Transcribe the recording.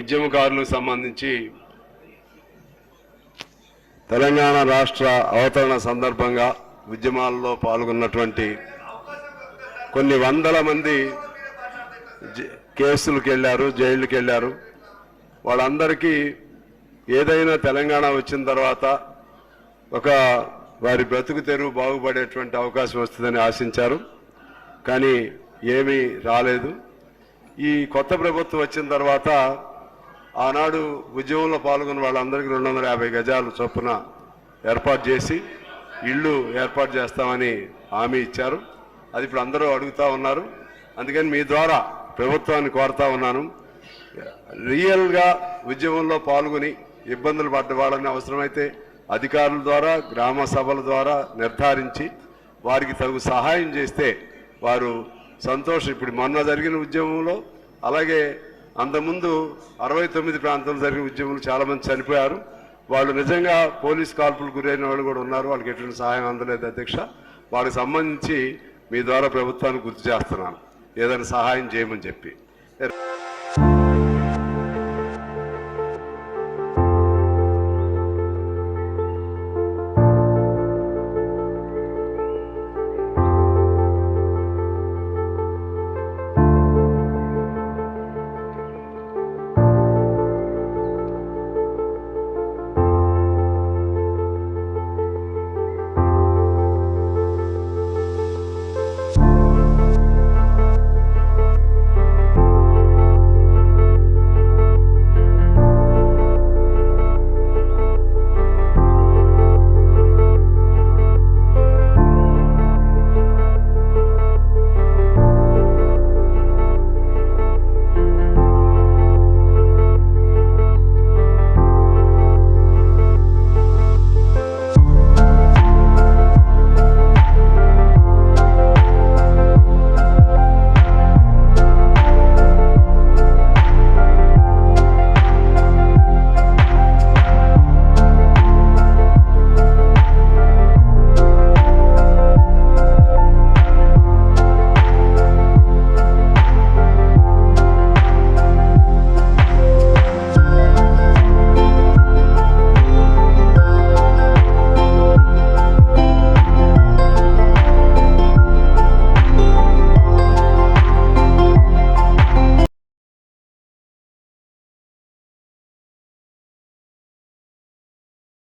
ఉద్యమకారులకు సంబంధించి తెలంగాణ రాష్ట్ర అవతరణ సందర్భంగా ఉద్యమాల్లో పాల్గొన్నటువంటి కొన్ని వందల మంది కేసులకు వెళ్ళారు జైళ్ళకి వెళ్ళారు. వాళ్ళందరికీ ఏదైనా తెలంగాణ వచ్చిన తర్వాత ఒక వారి బ్రతుకు తెరువు బాగుపడేటువంటి అవకాశం వస్తుందని ఆశించారు. కానీ ఏమీ రాలేదు. ఈ కొత్త ప్రభుత్వం వచ్చిన తర్వాత ఆనాడు ఉద్యమంలో పాల్గొన్న వాళ్ళందరికీ రెండు వందల యాభై గజాలు చొప్పున ఏర్పాటు చేసి ఇళ్ళు ఏర్పాటు చేస్తామని హామీ ఇచ్చారు. అది ఇప్పుడు అందరూ అడుగుతా ఉన్నారు. అందుకని మీ ద్వారా ప్రభుత్వాన్ని కోరుతా ఉన్నాను. రియల్గా ఉద్యమంలో పాల్గొని ఇబ్బందులు పడ్డ వాళ్ళని అవసరమైతే అధికారుల ద్వారా గ్రామ సభల ద్వారా నిర్ధారించి వారికి తగు సహాయం చేస్తే వారు సంతోషం. ఇప్పుడు మొన్న జరిగిన ఉద్యమంలో అలాగే అంతకుముందు అరవై తొమ్మిది ప్రాంతంలో జరిగిన ఉద్యమంలో చాలామంది చనిపోయారు. వాళ్ళు నిజంగా పోలీస్ కాల్పులు గురైన వాళ్ళు కూడా ఉన్నారు. వాళ్ళకి ఎటువంటి సహాయం అందలేదు అధ్యక్ష. వాళ్ళకి సంబంధించి మీ ద్వారా ప్రభుత్వాన్ని గుర్తు చేస్తున్నాను. ఏదైనా సహాయం చేయమని చెప్పి.